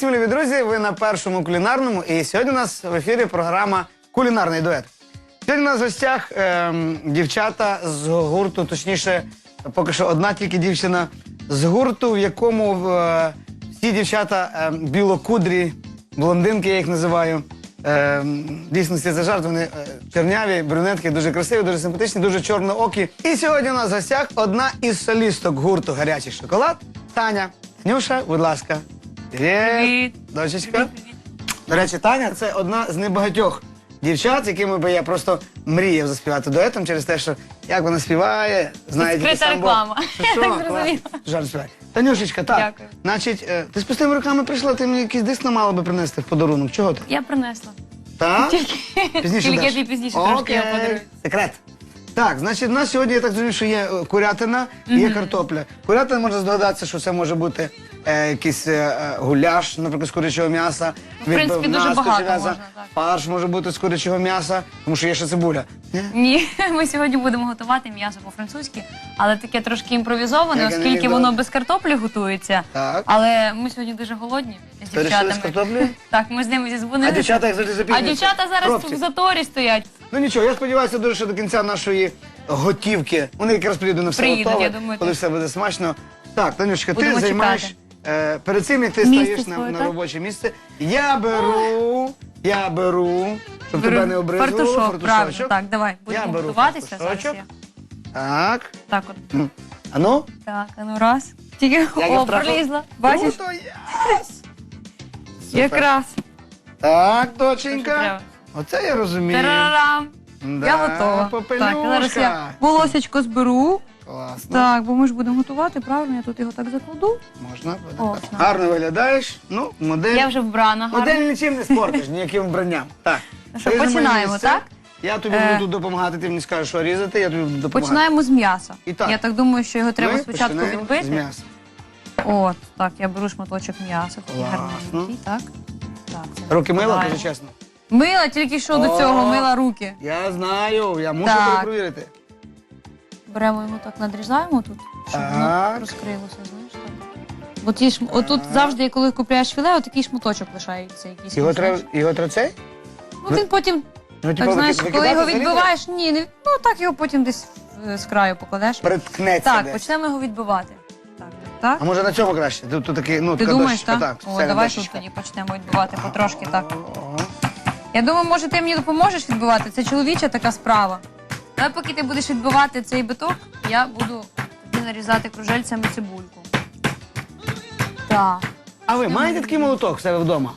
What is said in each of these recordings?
Привіт, любі друзі! Ви на першому кулінарному. І сьогодні у нас в ефірі програма Кулінарний дует. Сьогодні у нас в гостях ем, дівчата з гурту, точніше, поки що одна тільки дівчина з гурту, в якому е, всі дівчата ем, білокудрі, блондинки, я їх називаю. В дійсності це жарт, вони е, чорняві, брюнетки, дуже красиві, дуже симпатичні, дуже чорноокі. І сьогодні у нас в гостях одна із солісток гурту Гарячий шоколад Таня. Нюша, будь ласка. Привіт. Дочечка. До речі, Таня це одна з небагатьох дівчат, з якими би я просто мріяв заспівати дуетом через те, що як вона співає, знає тільки Відкрита реклама. Що? Так зрозуміла. Жарт співає. Танюшечка, так. Дякую. Значить, е, ти з пустими руками прийшла, ти мені якийсь диск мала би принести в подарунок. Чого ти? Я принесла. Так? Тільки Пізніше тільки даш? ти пізніше трошки я Окей. подарую. Секрет. Так, значить, у нас сьогодні, я так розумію, що є е, курятина і є картопля. Курятина можна здогадатися, що це може бути е, якийсь е, е, гуляш, наприклад, з курячого м'яса. В принципі, відбивна дуже з курячого багато м'яса. можна, так. Фарш може бути з курячого м'яса, тому що є ще цибуля. Ні? Ні, ми сьогодні будемо готувати м'ясо по-французьки, але таке трошки імпровізоване, Як оскільки анекдот. воно без картоплі готується. Так. Але ми сьогодні дуже голодні з вирішили з дівчатами. картоплею? Так, ми з ними зізвонилися. А дівчата як завжди А запізнюються. дівчата зараз в заторі стоять. Ну нічого, я сподіваюся дуже, що до кінця нашої готівки. Вони якраз приїдуть на все Приїдуть, готове, я думаю, коли так. все буде смачно. Так, Танюшка, ти Будемо займаєш е, перед цим, як ти Місце стаєш на, своє, на так? робоче місце. Я беру, я беру, щоб тебе не обризувало. Фартушок, правильно. фартушочок. Так, давай, Я будемо беру готуватися. Зараз фартушочок. я. Так. Так от. А ну? Так, а ну раз. Тільки я о, втратив? пролізла. Бачиш? Круто, єс! Супер. Якраз. Так, Те, що доченька. треба. Оце я розумію. Тарарам. Да, Я готова. попелюшка. Так, зараз я волосечко зберу. Класно. Так, бо ми ж будемо готувати, правильно? Я тут його так закладу. Можна буде О, так. так. Гарно виглядаєш. Ну, модель. Я вже вбрана гарно. Модель нічим не спортиш, ніяким вбранням. Так. Ну що, Ти на моє починаємо, так? Я тобі Е. буду допомагати, ти мені скажеш, що різати, я тобі буду допомагати. Починаємо з м'яса. І так. Я так думаю, що його треба Ми спочатку починаємо відбити. З м'яса. От, так, я беру шматочок м'яса, такий Класно. гарненький, так. так це Руки мила, викладаємо. кажи чесно. Мила, тільки що до О. цього мила руки. Я знаю, я мушу Так. перепровірити. Беремо його так, надрізаємо тут, щоб Так. воно розкрилося, знаєш так. Бо ті ж, отут завжди, коли купляєш філе, отакий шматочок лишається якийсь. Його знаєш. його треба цей? Ну він потім, Ну, так знаєш, коли його взагалі відбиваєш, ні, не, ну так його потім десь е, з краю покладеш. треба? Приткнеться Так, десь. почнемо його відбивати. Так, так. А може на цьому краще? Тут, тут такий, ну, Ти така думаєш, дощечка, так? О, спеціальна давай тут дощечка. тоді почнемо відбивати потрошки так. Ого. Я думаю, може ти мені допоможеш відбивати. Це чоловіча така справа. Давай, поки ти будеш відбивати цей биток, я буду тобі нарізати кружельцями цибульку. Так. А ви маєте такий молоток в себе вдома?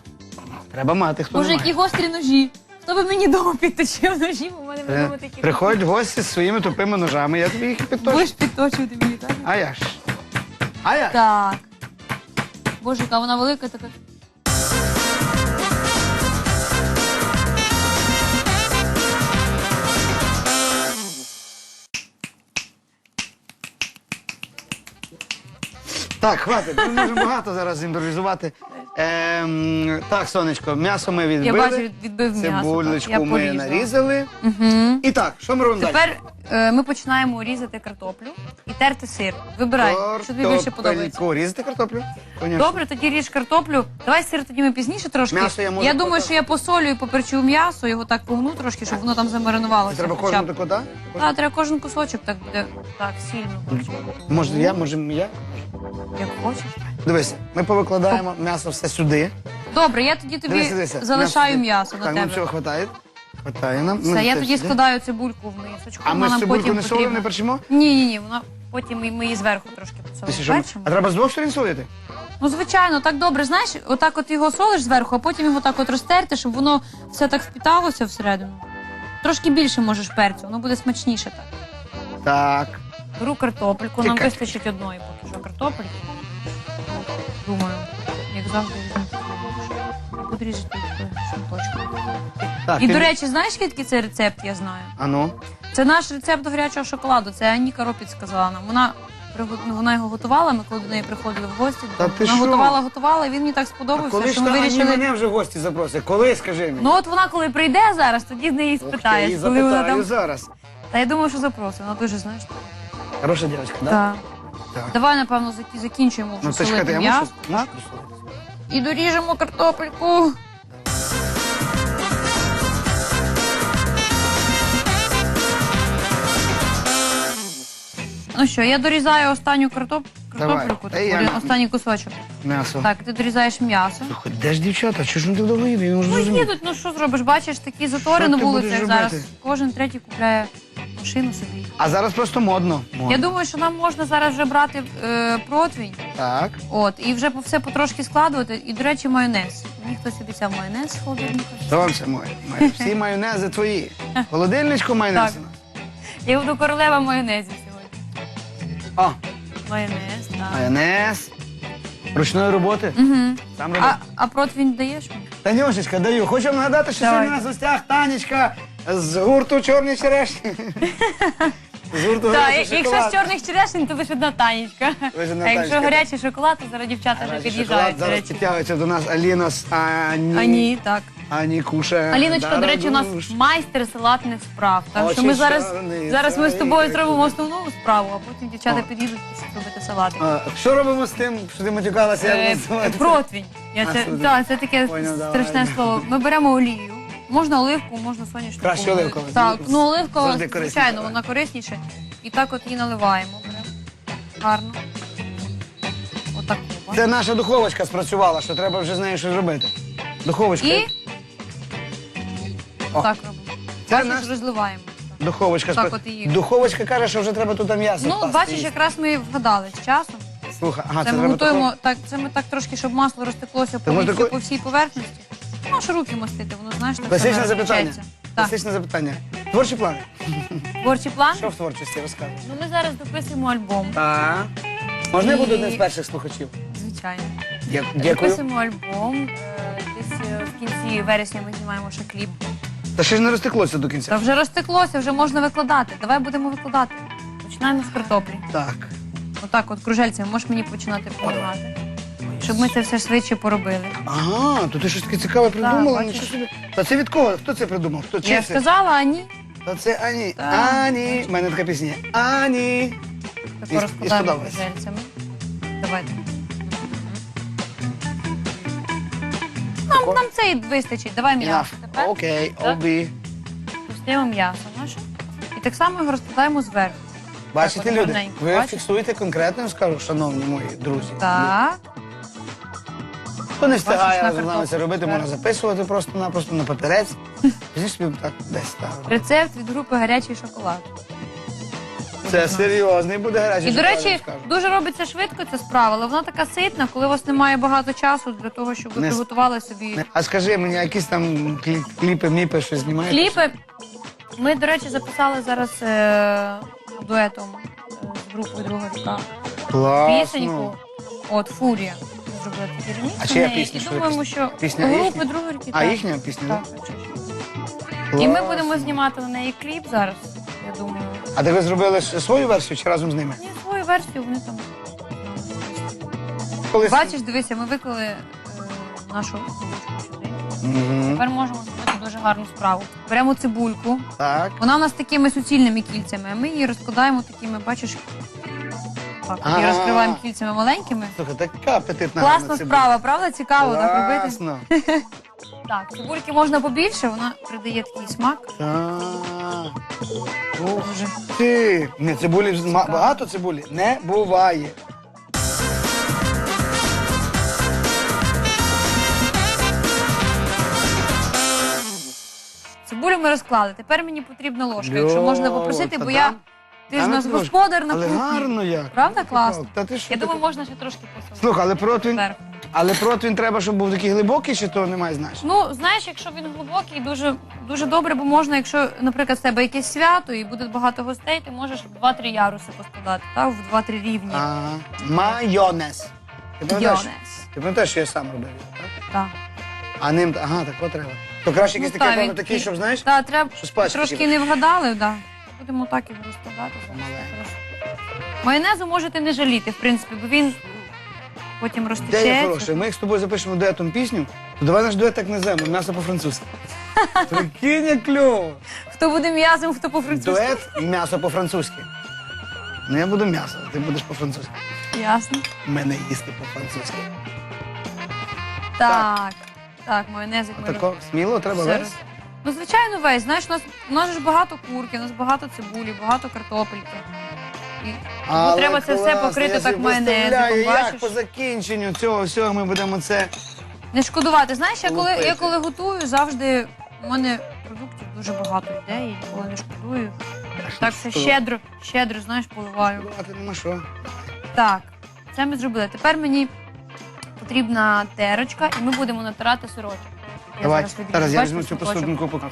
Треба мати, хто Боже, не які має. гострі ножі. Хто би мені дома підточив ножі, бо в мене Е, вдома такі. Приходять гості з своїми тупими ножами, я тобі їх і підточу. Будеш підточувати мені, так? А я ж. А я? Так. Боже, яка вона велика така. Так, хватить. Ми можемо багато зараз імпровізувати. Ем, так, сонечко, м'ясо ми відбили. Я бачу, від- відбив м'ясо. так. Цибулечку Я ми порізала. нарізали. Угу. І так, що ми робимо далі? Тепер е, ми починаємо різати картоплю і терти сир. Вибирай, що тобі більше подобається. Картопельку. Різати картоплю? Конечно. Добре, тоді ріж картоплю. Давай сир тоді ми пізніше трошки. М'ясо я можу думаю, потім. що я посолю і поперчу м'ясо, його так погну трошки, щоб воно там замаринувалося. Треба хоча кожну б. таку, так? Так, треба кожен кусочок так буде так сильно. Може я, може я? Як хочеш. Дивися, ми повикладаємо м'ясо все сюди. Добре, я тоді тобі Дивися, дивися. залишаю м'ясо на Так, нам тебе. цього хватає. Хватає нам. Все, Ну, я це тоді сюди. складаю цибульку в мисочку. А ми з потім не солимо, не перчимо? Ні, ні, ні, вона потім ми, ми її зверху трошки посолимо. що ми- перчимо. А треба з двох сторін солити? Ну, звичайно, так добре. Знаєш, отак от його солиш зверху, а потім його так от розтерти, щоб воно все так впіталося всередину. Трошки більше можеш перцю, воно буде смачніше так. Так. Беру картопельку, нам Чекай. вистачить одної поки що картопельки. Думаю, як завжди візьму і буду різати їх так І, до речі, знаєш, звідки цей рецепт я знаю? А ну? Це наш рецепт до гарячого шоколаду. Це Аніка Ропіт сказала нам. Вона приго- ну, вона його готувала. Ми коли до неї приходили в гості. Та ти вона що? готувала, готувала, і він мені так А сподобався, коли що ж ми Ані вирішили. мене вже в гості запросить? Коли, скажи мені? Ну от вона коли прийде зараз, тоді з неї ти, спитаєш, її коли вона запитаю там. зараз. Та я думаю, що запросить. Вона дуже знаєш. Хороша дівчинка, так? Так. Так. Давай, напевно, закі- закінчуємо вже Ну, то чекайте, солити я м'ясо. мушу, посолити. І доріжемо картопельку. Ну що, я дорізаю останню картоп... Давай. картопельку, Та я- таку, останній кусочок. М'ясо. Так, ти дорізаєш м'ясо. Слухай, де ж дівчата? Чого ж вони довго їдуть? Я не можу Ну зрозуміти. їдуть, ну що зробиш? Бачиш, такі затори Що на ти вулицях зараз. робити? Кожен третій купляє машину собі. А зараз просто модно. Модно. Я думаю, що нам можна зараз вже брати е, противень, Так. от, і вже по- все потрошки складувати. І, до речі, майонез. Мені хтось обіцяв майонез з холодильника. Сонце моє. моє. Всі майонези твої. В Холодильничку майонез. Так. Я буду королева майонезів сьогодні. О, Майонез, так. майонез. Ручної роботи. Угу. Там А, а противень даєш мені? Танюшечка, даю. Хочу вам нагадати, що Давай. сьогодні у нас в гостях Танечка з гурту Чорні черешні. З гурту Так, «Гарячий якщо шоколад». з чорних черешень, то лише одна танечка. Лише одна А якщо Танечка. гарячий шоколад, то зараз дівчата вже під'їжджають. шоколад. до Зараз речі. підтягується до нас Аліна з Ані. А ні, так. Ані Куше. Аліночка, до речі, у нас Дарадуш. майстер салатних справ. Так що ми зараз, ми з тобою зробимо основну справу, а потім дівчата і робити салати. А, Що робимо з тим, що ти матюкалася? Е, воно називається? Противень. Я А, це, таке Поняв, страшне слово. Ми беремо олію. Можна оливку, можна соняшникову. Краще оливкову. Так, ну оливкова, Завжди корисніше, звичайно, так. вона корисніше. І так от її наливаємо. Гарно. Отак. Це наша духовочка спрацювала, що треба вже з нею щось робити. Духовочка. І О. так робимо. Це Бачиш, наш- розливаємо. Духовочка Так спра- от її. Духовочка каже, що вже треба тут м'ясо. Ну, бачиш, якраз ми вгадали з часом. Слухай, ага, Це це, ми треба готуємо так, це ми так трошки, щоб масло розтеклося по всій поверхності. Можеш руки мастити, воно знаєш, так Класичне запитання. Так, Класичне запитання. Творчі плани. творчий план. Що в творчості розказуєш? Ну ми зараз дописуємо альбом. Так. Можна я буду одним з перших слухачів? Звичайно. Дя- Дякую. Дописуємо альбом. е, Десь е, в кінці вересня ми знімаємо ще кліп. Та ще ж не розтеклося до кінця. Та вже розтеклося, вже можна викладати. Давай будемо викладати. Починаємо з картоплі. Так. Отак, от кружельцями, можеш мені починати допомагати. Щоб ми це все швидше поробили. Ага, то ти щось таке цікаве придумала? бачиш. Нічого собі. Та це від кого? Хто це придумав? Хто Я це? сказала, а ні. Та це Ані. Так. Ані. У мене така пісня. Ані. І- і розкладаємо сподобалось. Давайте. Нам, нам це і вистачить. Давай м'ясо. Enough. Тепер Окей, Так. обі. пустимо м'ясо наше. І так само його розкладаємо зверху. Бачите, от люди, гарненько, ви бачиш? фіксуєте конкретно, я скажу, шановні мої друзі. Так. Хто не встигає Бачиш, на разом з нами це робити, можна записувати просто-напросто на папірець. Візьміть собі так десь ставити. Рецепт від групи гарячий шоколад. Це серйозний буде гарячий. І, до шоколад, речі, скажу. дуже робиться швидко ця справа, але вона така ситна, коли у вас немає багато часу для того, щоб ви Не с- приготували собі А скажи мені, якісь там клі- кліпи, міпи, щось знімаєте? кліпи. Ми, до речі, записали зараз е- дуетом е, з групою друга ріка Класно. пісеньку. От Фурія. Такий ремікс А на чия неї. пісня? І Що думаємо, пісня? що Пісня групи їхня? друга ріки. А так. їхня пісня, Так, так? І ми будемо знімати на неї кліп зараз. Я думаю. А так ви зробили свою версію чи разом з ними? Ні, свою версію вони там. Коли Бачиш, дивися, ми виклали е, нашу булочку сюди. Мгм. Тепер можемо зробити дуже гарну справу. Беремо цибульку. Так. Вона у нас такими суцільними кільцями, а ми її розкладаємо такими, бачиш. Так, і розкриваємо кільцями маленькими. Слухай, така апетитна. Класна гарна справа, правда? Цікаво так робити. Класно. Так, цибульки можна побільше, вона придає такий смак. Так. Ух Дуже. ти. Ні, цибулі ж ма- багато цибулі не буває. Цибулю ми розклали. Тепер мені потрібна ложка, якщо можна попросити, бо я. там- Ти ж нас господар на Але кухні. гарно як. Правда класно? Та ти що Я думаю, можна ще трошки посолити. Слухай, але противень, але противень треба, щоб був такий глибокий, чи то немає значення? Ну, знаєш, якщо він глибокий, дуже, дуже добре, бо можна, якщо, наприклад, в тебе якесь свято і буде багато гостей, ти можеш 2-3 яруси поскладати, так? В 2-3 рівні. А, майонез. Ти пам'ятаєш? Йонес. Ти пам'ятаєш, що я сам робив, так? Так. А ним, ага, так от треба. То краще якийсь Ну, такий, та, він такий. щоб, знаєш, Так, треба що з трошки не вгадали, да. Будемо так і розкладати. Майонезу можете не жаліти, в принципі, бо він потім Де я розтечеться. хороший? Ми як з тобою запишемо дуетом пісню, то давай наш дует так назвемо, м'ясо по-французьки. Прикинь, як кльово. Хто буде м'язом, хто по-французьки. Дует м'ясо по-французьки. Ну я буду м'ясо, ти будеш по-французьки. Ясно. Мене їсти по-французьки. Так, так, майонезик ми Отако сміло треба Все весь. роз- Ну, звичайно, весь. Знаєш, у нас, у нас ж багато курки, у нас багато цибулі, багато картопельки. І Але треба це все покрити так представляю, Як бачиш? по закінченню цього всього ми будемо це. не шкодувати. Знаєш, я коли, Лупити. я коли готую, завжди у мене продуктів дуже багато йде, і ніколи не шкодую. Так все щедро, щедро, знаєш, поливаю. Шкодувати нема що. Так, це ми зробили. Тепер мені потрібна терочка, і ми будемо натирати сирочок. Я Давай, зараз відріжу. зараз я Бачите, візьму цю кусочок? посудинку поки.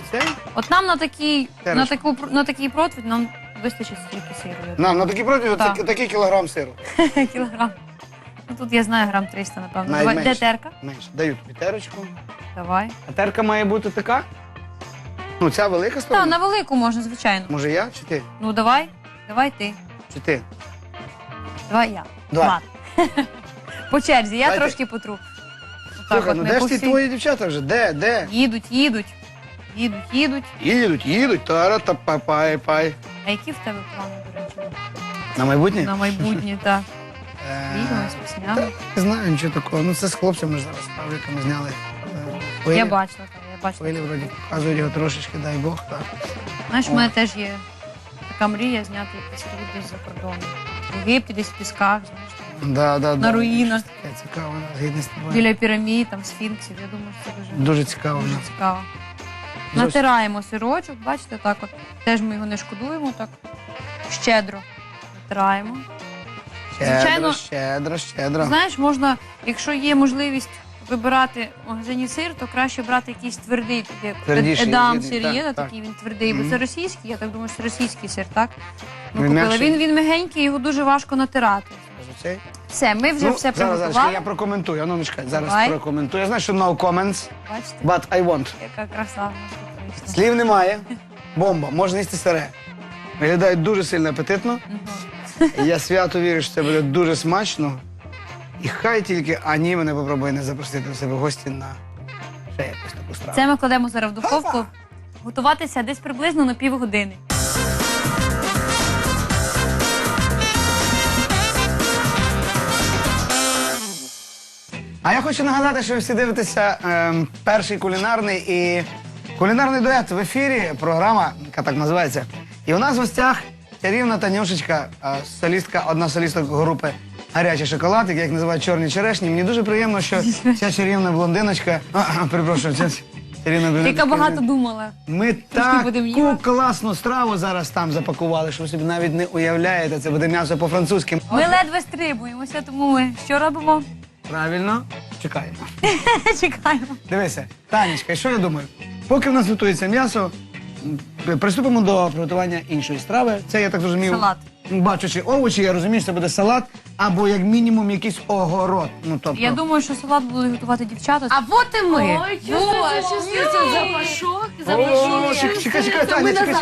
От нам на такий, на, таку, на такий противень нам вистачить стільки сиру. я Нам на такий проти Так. це такий кілограм сиру. думаю. Кілограм. Ну тут я знаю грам 300, напевно. Давай, де терка? Менше. Даю тобі терочку. Давай. А терка має бути така? Ну, ця велика Так, сторона? на велику можна, звичайно. Може я чи ти? Ну давай, давай ти. Чи ти? Давай я. Давай. Ладно. По черзі, я Давайте. трошки потру. Отак Слухай, от, ну не де ж ті твої дівчата вже? Де? Де? Їдуть, їдуть. Їдуть, їдуть. Їдуть, їдуть, тара та пай пай пай. А які в тебе плани, до речі? На майбутнє? На майбутнє, так. Е, спосняли. Не знаю нічого такого. Ну це з хлопцями ж зараз павліками зняли. е, хвилі. Я бачила, так, я бачила. Хвилі вроді показують його трошечки, дай Бог. Так. Знаєш, у мене теж є така мрія зняти якийсь кліп десь за кордоном. В Єгипті, десь в пісках, знаєш, там, Да, да, на да. руїнах, Таке цікаво, згідно з тобою. біля пірамід, там сфінксів. Я думаю, що це дуже, Дуже цікаво. дуже цікаво. Зовсім. Натираємо сирочок, бачите, так от. Теж ми його не шкодуємо, так щедро натираємо. Щедро, Звичайно. щедро, щедро. Знаєш, можна, якщо є можливість вибирати в магазині сир, то краще брати якийсь твердий, як Твердіший, едам єдиний, сир є, так, такий він твердий, бо Мгм. це російський, я так думаю, що російський сир, так? Ми Він купили. м'якший? Він, він м'ягенький, його дуже важко натирати. Цей? Все, ми вже Ну, все зараз, зараз, приготували. я прокоментую. Ну, не чекай, зараз Давай. прокоментую. Я знаю, що no comments, Бачите, but I want. яка краса в нас тут вийшла. Слів немає. Бомба, можна їсти сире. Виглядає дуже сильно апетитно. І Я свято вірю, що це буде дуже смачно. І хай тільки Ані мене попробує не запросити до себе в гості на ще якусь таку страву. Це ми кладемо зараз в духовку. Готуватися десь приблизно на півгодини. А я хочу нагадати, що ви всі дивитеся ем, перший кулінарний і кулінарний дует в ефірі. Програма, яка так називається. І у нас в гостях чарівна Танюшечка, е, солістка, одна солісток групи Гарячий шоколад, як називають чорні черешні. Мені дуже приємно, що ця чарівна блондиночка. А, перепрошую, ця чарівна блондиночка. Яка багато думала. Ми будемо таку класну страву зараз там запакували, що ви собі навіть не уявляєте. Це буде м'ясо по-французьки. Ми ледве стрибуємося, тому ми що робимо? Правильно? Чекаємо. Чекаємо. Дивися, Танечка, що я думаю? Поки в нас готується м'ясо, м, приступимо до приготування іншої страви. Це я так розумію. Салат. Бачачи овочі, я розумію, що це буде салат або як мінімум якийсь огород. Ну тобто. Я думаю, що салат будуть готувати дівчата. А вот и мы. Ой, чувствуется запашок, О, запашок. чекай, чекай, чекай, Таня, чекай,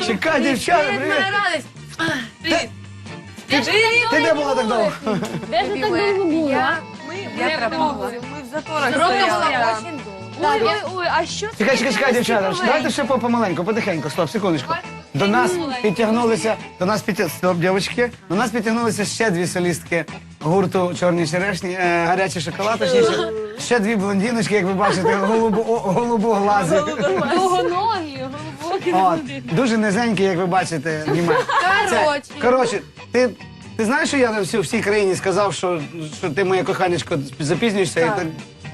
чекай, чекай, дівчата, привіт. Радость. Ти де була так довго? Де ж так довго було? Я, Я я пробувала. Мы в заторах стояли. Ой, ой, ой, а що це? Чекай, чекай, чекай, дівчата. Давайте ще по- помаленьку, потихеньку. Стоп, секундочку. До нас підтягнулися, до нас підтя... Стоп, дівчатки. До нас підтягнулися ще дві солістки гурту Чорні черешні, е, гарячий шоколад, точніше. Ще дві блондиночки, як ви бачите, голубу, о, голубоглазі. Довгоногі, глибокі. От, дуже низенькі, як ви бачите, знімає. Це- Коротше. Коротше, ти, ти знаєш, що я на всю, всій країні сказав, що, що ти моя коханечко запізнюєшся? І так,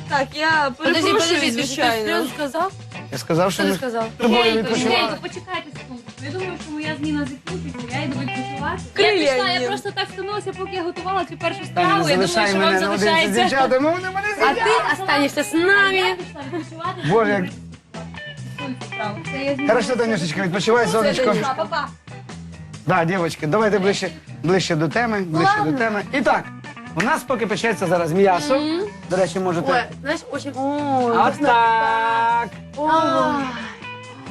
Так, я Подожди, перепрошую, подожди, ти звичайно. що сказав? я сказав, що Що ми ти сказав? з тобою відпочивали. Тихенько, почекайте секунду. Я думаю, що моя зміна закінчиться, я йду відпочивати. Я пішла, я просто так втомилася, поки я готувала цю першу Таня, страву. Я думаю, залишай що вам мене наодинці з залишається. дівчатами, вони мене А ти останешся з нами. Пішла відпочивати. Боже, як. Це я зміна. Хорошо, Танюшечка, відпочивай, сонечко. Па-па. Да, дівчатки, давайте ближче, ближче до теми, ближче до теми. І так, у нас поки печеться зараз м'ясо. До речі, Ой, можете. знаєш, очень... От так.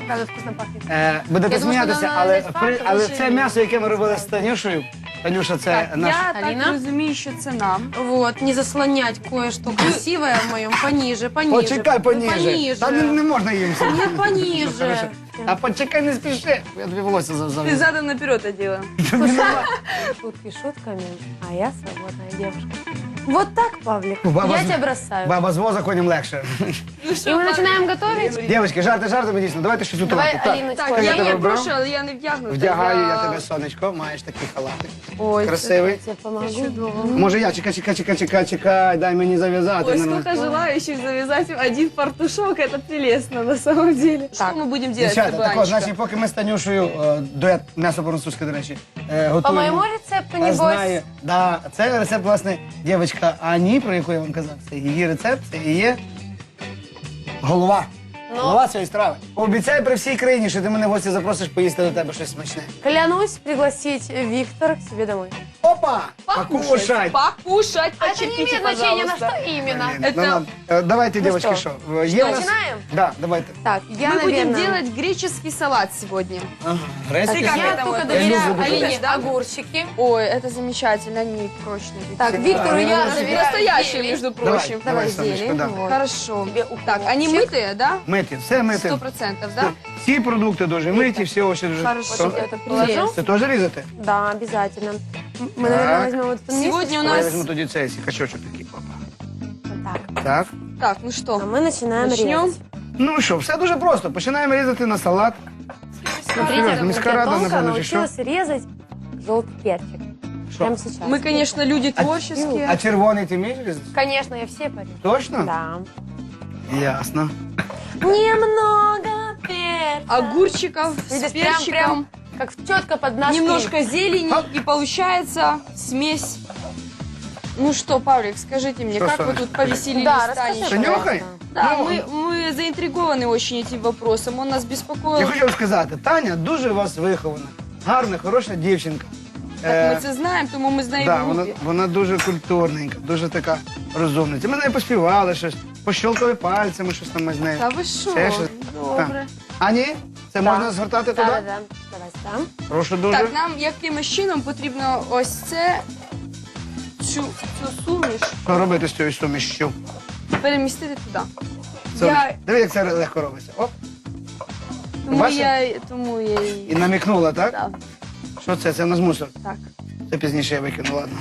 Правда, вкусно пахнет. Е, будете Я сміятися, вона але, десь при- так, але це м'ясо, яке ми робили з Танюшею. Танюша, це наш. Я Алина? так розумію, що це нам. Вот, не заслонять кое-что красивое в моем. Пониже, пониже. Почекай поніже. Пониже. Та не, не можна їм. Нет, Ну, пониже. А почекай, не спіши. Я тобі волосся завжди. Ти задом наперед оділа. Шутки шутками, а я свободная девушка. Вот так, Павлик. Баба Я з- тебя бросаю. Баба з воза коням легше. И мы начинаем готовить. Дівчатки, жарти жартами дійсно. Давайте щось Давай, готувати. Так, Алиночка, Так, я я тебе не вбрав? прошу, але я не вдягнута. Вдягаю я тебе, сонечко, маєш такий халатик. Ой, Красивий. Я тебе помогу. Може я, чекай, чекай, чекай, чекай, чекай, дай мені зав'язати. Ой, нормально. сколько желающих завязать один фартушок, это прелестно на самом деле. Что мы будем делать, Дівчата, так Анечка? от, значить, поки ми з Танюшею, е, дует м'ясо по-французьки, до речі, е, По готуємо. моему рецепту, А небось. знає. Да, це рецепт, власне, дівчинка Ані, про яку я вам казав. Це її рецепт, це її голова. Ну. Голова цієї страви. Обіцяй при всій країні, що ти мене в гості запросиш поїсти до тебе щось смачне. Клянусь пригласить Виктора к себе домой. Опа! Покушай! Покушать, А это не почерпите, имеет значения, на пожалуйста. что именно. Блін, ну ладно. Е, Давайте, дівчатки, що? що? е, Є у нас... Начинаем? Да, давайте. Так, я, Мы будем наверное... делать греческий салат сегодня. Ага. Ты Грецький как салат. Я это только вот? доверяю люблю Алине любишь, да? огурчики. Ой, это замечательно, они прочные. Так, Виктору Да, я ну, доверяю Настоящие, зелень. между Давай, прочим. давай, сонечко, да. Вот. Хорошо. Тебе укропчик. Так, они мытые, да? Миті, все мити. Сто процентов, да? Всі продукти дуже миті, всі овочі дуже. Хорошо. Що? Вот я это положу. Це теж різати? Да, обязательно. М- Мы, Так. наверное, возьмем вот это Сегодня у Давай я нас... візьму тоді цей качочок такий. Опа. Вот так. Так. Так, ну А что? мы начинаем Начнем? резать. Ну що, все дуже просто. Починаємо різати на салат. Смотрите, Серьезно, как міська я рада, тонко напевно, чи що? научилась резать желтый перчик. Прямо сейчас. Мы, конечно, люди творческие. А червоний ти вмієш різати? Конечно, я все порежу. Точно? Да. Ясно. Немного перца. Огурчиков с Видишь, прям, перчиком. прям как четко под наш Немножко зелени, Оп. и получается смесь. Ну что, Павлик, скажите мне, Что, как вы Соня? тут повеселились Да, с расскажи, Танечкой? Танюхай? Да, Ну, мы, мы заинтригованы очень этим вопросом. Он нас Я беспокоил. хочу вам сказати, Таня дуже у вас вихована. Гарна, хороша дівчинка. Так Е, ми це знаємо, тому ми з нею да, в вона, групі. вона дуже культурненька, дуже така розумниця. Ми нею поспівали щось, Пощолкали пальцями, щось там ми з нею. Та ви що? Щось? Добре. А ні? Це можна згортати туди? да, да. Давай сюда. Прошу дуже. Так, нам якимось чином потрібно ось це, цю, цю суміш Що робити з цією сумішчю? перемістити туди. Я, Диви, як це легко робиться. Оп. тому Бачиш? я, тому я І і... намікнула, так? Да, Що це? Це в нас мусор. так. Це пізніше я викину, ладно.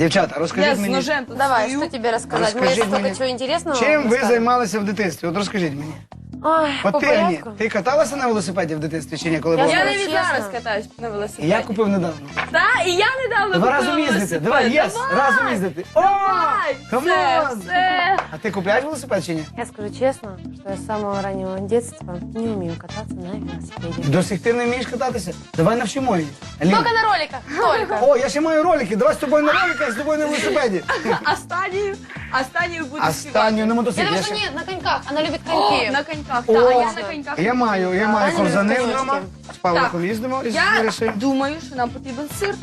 Дівчата, розкажіть Я з мені, ножем тут Давай, стою. что тебе рассказать? Мы Расскажи столько мне, чего интересного. чим ви займалися в дитинстві? От розкажіть мені. Ой, От по ти, порядку. ти каталася на велосипеді в дитинстві чи ні, коли Я була? Я навіть чесно. зараз катаюсь на велосипеді. Я купив недавно. Да, і я недавно Давай купила разом їздити. велосипед. Давай, єс, разом їздити. О! Давай, Камон! все, все. А ти купляєш велосипед чи ні? Я скажу честно, что я с самого раннего детства не умею кататься на велосипеде. До сих ти не вмієш кататися? Давай навчимо її. Алін. Только на роликах, только. О, я ще маю ролики. Давай з тобою на роликах, з тобою на велосипеді. Останню, останню буду Останню на Я мотоциклі. думаю, Я, что ще- нет, на коньках. Она любит О, коньки. на коньках, О, так, а я на коньках. я маю, я маю ковзани вдома. З Павликом їздимо із Я Ларисою. думаю, що нам потрібен сир.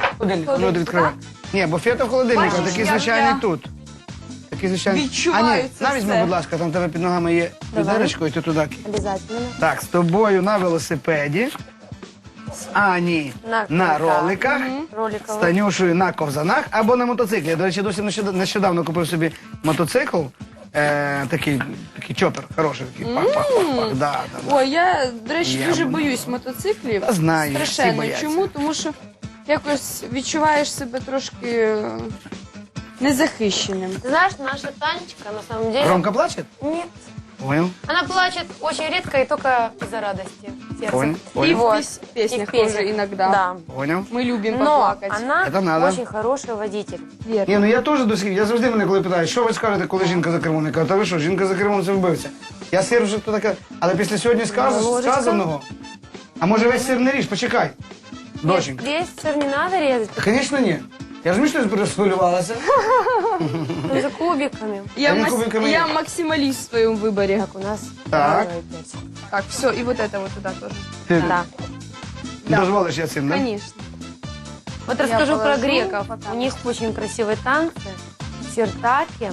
Люди відкривай. Ні, буфета в холодильнику, Бачиш, такий я- звичайний тут. Такий звичайний. відчуваю а, ні, це на візьми, все. будь ласка, там в тебе під ногами є відеречко, і ти туди. Обязательно. Так, з тобою на велосипеді, з Ані На на коньках. роликах, з Роликовый. Танюшею на ковзанах або на мотоциклі. Я, до речі, досі нещодав- нещодавно купив собі мотоцикл. Е, такий, такий чопер, хороший такий. Пах-пах-пах-пах. Да, да, да. Ой, я, до речі, Я дуже б- боюсь мотоциклів. Та знаю, всі Страшенно. бояться. Чому? Тому що якось відчуваєш себе трошки е, незахищеним. Ты знаешь, наша Танечка на самом деле... Ромка плаче? Нет. Понял. Она плачет очень редко и только из-за радости. сердца. Понял. И Понял. в Вот. пес- песнях И в песнях. тоже иногда. Да. Понял. Мы любим Но поплакать. она Это надо. очень хороший водитель. Верно. Ні, ну я теж досі. Я завжди мене коли питають, що ви скажете, коли жінка за кермом? Я кажу, та ви що, жінка за кермом це вбивця. Я сир вже то таке. Але після сьогодні скажу, Ложечка. сказаного. А може весь сир не ріж, почекай. Доченька. Нет, весь сыр не надо резать, Звісно, ні. Я ж що розхвилювалася. он за кубиками. Я, Они мас- кубиками я максималист в своем выборе. Как у нас Так. Так, все, и вот это вот туда тоже. Ти Да. Да. дозволиш я цим, да? Конечно. Вот Я расскажу про положу греков. У них очень красивые танцы. Сиртаки,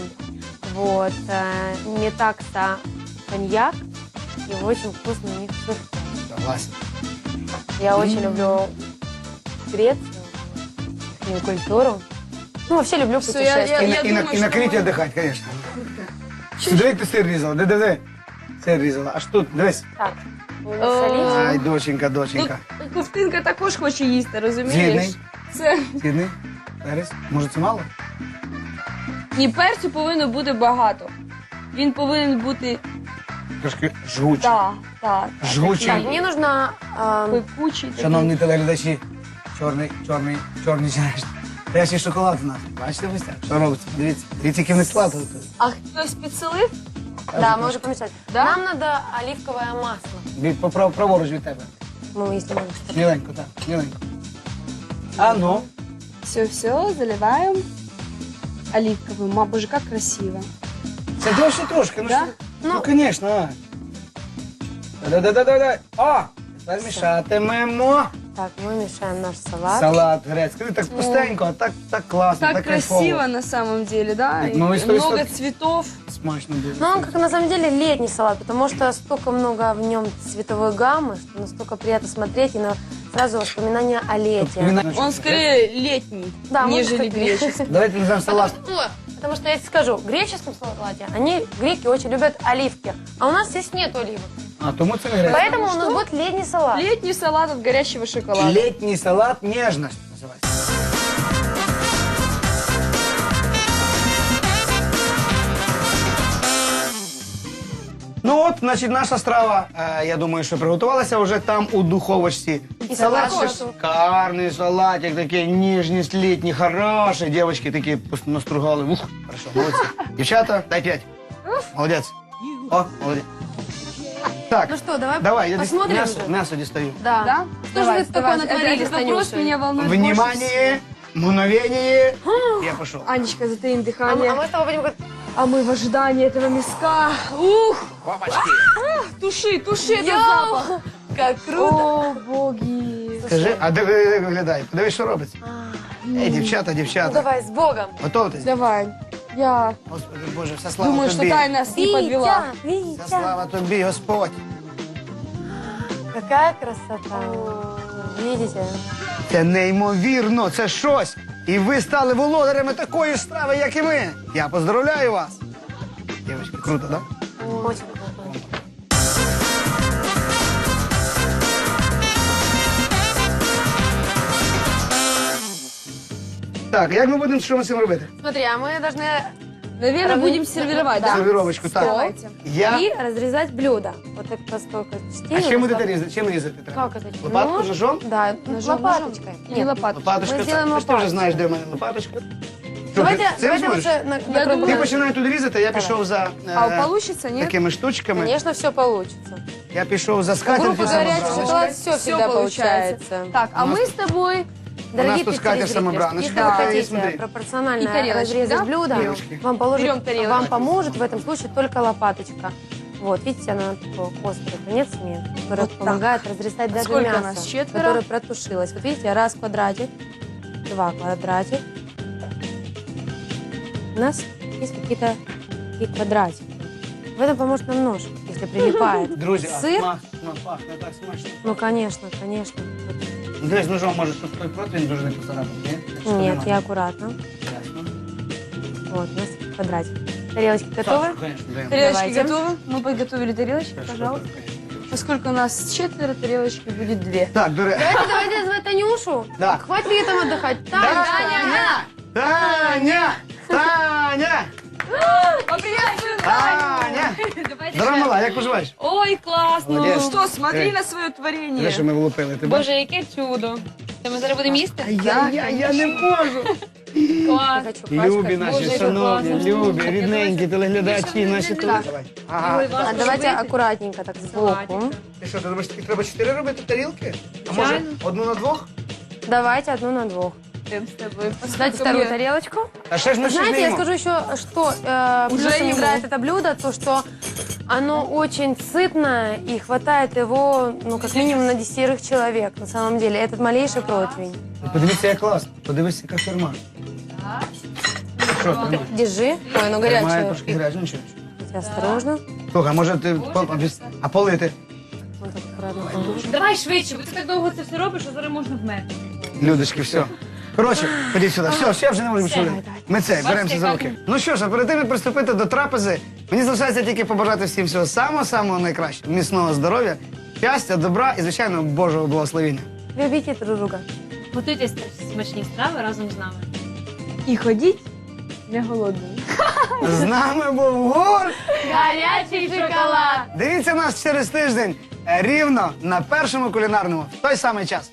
вот, э, метакса коньяк. И очень вкусно у них сыр. Согласен. Я очень люблю Грецию, их культуру. Ну, вообще люблю я- путешествия. Я і, на, думаю, і на ми- віддихати, звісно. Сюди як ти сир різала, де, де, де? Сир різала. Аж тут, дивись. Так, не. Ай, доченька, доченька. Ну, ковтинка також хоче їсти, розумієш? Згідний. Це Згідний? Зараз? Може це мало? Ні, перцю повинно бути багато. Він повинен бути Трошки жгучий. так, так, Жгучий. Так, мне нужно... а, пекучий. такий. Шановні телеглядачі, чорний, чорний, чорний чай. Та ще шоколад у нас. Бачите ось так? Що робиться? Дивіться, дивіться, який вони склад. А хтось підсолив? Да, мы уже помешали. Да? Нам надо оливковое масло. Від, поправ, праворуч від тебе. Ну, если можно. Міленько, так, міленько. А ну. Все, все, заливаем оливковым. А, боже, как красиво. Це довше трошки, ну Да? що? Ну, звісно, а. Да-да-да-да-да. О! Тепер мішатимемо. Так, мы мешаем наш салат. Салат грецький. Так пустенько, а так, так класно, Так так красиво кайфово. на самом деле, да? Ну, и сто- и сто- много цветов. Смачно буде. Ну, он как на самом деле летний салат, потому что столько много в нем цветовой гаммы, что настолько приятно смотреть, и на- сразу воспоминания о лете. Он скорее летний, Да, нежели греческий. Давайте назовем салат. Потому что, потому что я тебе скажу, в греческом салате они, греки, очень любят оливки, а у нас здесь нет оливок. А, тому це не грецький. Поэтому у нас будет летний салат. Летний салат от горящего шоколада. Літній салат ніжність називається. Ну от, значить, наша страва, е, я думаю, що приготувалася вже там у духовочці. І салат салат ще шикарний салатик, такий ніжність літній, хороший. Дівчатки такі пос- настругали. Ух, хорошо, молодці. Дівчата, дай п'ять. Молодець. О, молодець. Так, Ну что, давай, давай, я десь посмотрим м'ясо, уже. м'ясо дістаю. Да. Да? Что же Давай, вы такое давай. натворили Этот с вопрос Танюшей? меня волнует больше Внимание, мгновение. Я пошел. всего. Анечка, затаим А, мы- дыхание. а мы с тобой будем говорить, А мы в ожидании этого мяска. Ух! Папочки. Туши, туши этот Йоу! запах. как круто. О, боги. Скажи, а де ви виглядає? Подивись, що робиться. Ей, дівчата, Ну дівчата. давай, с Богом. Готовтесь? Давай. Я Господи Боже, вся слава думаю, что тобі. Тая нас не подвела. Витя, Вся Витя. слава тобі, Господь. Какая красота. Видите? Це неймовірно, це щось. І ви стали володарями такої ж страви, як і ми. Я поздравляю вас. Дівчатки, круто, так? Очень Так, як ми будемо що ми з цим робити? Смотри, а мы должны Наверное, Равны- будем сервировать, да? Сервіровочку, так. Давайте. Я. и разрезать блюдо. Вот так поскольку А чим будете різати? Чим різати треба? Как это? Лопатку, Нож? ножом? Да, Ножом, лопаточкой. Или Нет, лопатку. Лопаточка. Ми так. зробимо Ти ж теж лопаточку. знаєш, де в мене лопаточка. Давайте, Що, ти цим давайте зможеш? лучше на, Я накроем Ти думаю- починай тут різати, я пішов за А е, получится, нет? такими штучками. Конечно, все получится. Я пішов за У скатертю группы горячий самобраночкою. шоколад все Всё всегда получается. Так, а У нас- мы с тобой... у нас Дорогие тут скатерть самобраночка если вы такая, хотите смотри. пропорционально И тарелочки, разрезать да? блюдо, вам, положит, Берем тарелочки. вам поможет в этом случае только лопаточка. Вот, видите, она такой острый конец имеет, который Вот так. помогает разрезать даже Сколько мясо, нас? Четверо? которое протушилось. Вот видите, раз квадратик, два квадратик. У нас есть какие-то такие квадратики. В этом поможет нам нож, если прилипает. А смак, смак, так смачно. Ну, конечно, конечно. Ну, Дивись, ножом може, щоб той противень дуже не поцарапав, ні? Якщо Нет, нема. я аккуратно. Ясно. Вот, у нас квадратик. Тарелочки готовы? Так, конечно, даємо. Тарелочки Давайте. готовы? Мы подготовили тарелочки, Хорошо, пожалуйста. конечно. Поскольку у нас четверо, тарелочки будет две. Так, до речі. Давайте, давайте звать Танюшу. Да. Хватит ей там отдыхать. Таня, Таня! Таня! Таня! Таня! Здорово, мала, як поживаєш? Ой, класно. Молодець. Ну что, смотри Эй. на свое творение. Те, що ми влупили, ти бачиш? Боже, яке чудо. Це ми зараз будемо їсти? Я, я, я не можу. Клас. Любі наші, Боже, шановні, класно. любі, рідненькі телеглядачі, наші теле... Ага. А давайте поживити. аккуратненько так сбоку. Салатик. Ти що, ти думаєш, таки треба чотири робити тарілки? А може Звичайно. одну на двох? Давайте одну на двух. С тобой. Дайте вторую тарелочку. А ще ж ми ще Знаете, я з'їмо. скажу еще, что э, Уже плюсом ему. играет это блюдо, то, что оно очень сытное и хватает его, ну, как минимум на десятерых человек, на самом деле. Этот малейший противень. Подивіться, як класно. Подивися, яка фірма. Що, тримай. Держи. Ой, оно Тримає горячее. трошки грязь, ну нічого. Будьте осторожно. Слухай, а може ти по- обіс- а полити? Вот так аккуратно положим. Давай швидше, бо ти так довго це все робиш, що зараз можна вмерти. Людочки, все. Коротше, ходіть сюди. Все, все, вже не можемо чути. Ми це, беремося за руки. Ну що ж, а перед тим, як приступити до трапези, мені залишається тільки побажати всім всього самого-самого найкращого. Міцного здоров'я, щастя, добра і, звичайно, Божого благословення. Любите друг друга. Готуйте смачні страви разом з нами. И ходить Не голодний. З нами був гурт. Гарячий шоколад. Дивіться нас через тиждень е, рівно на першому кулінарному в той самий час.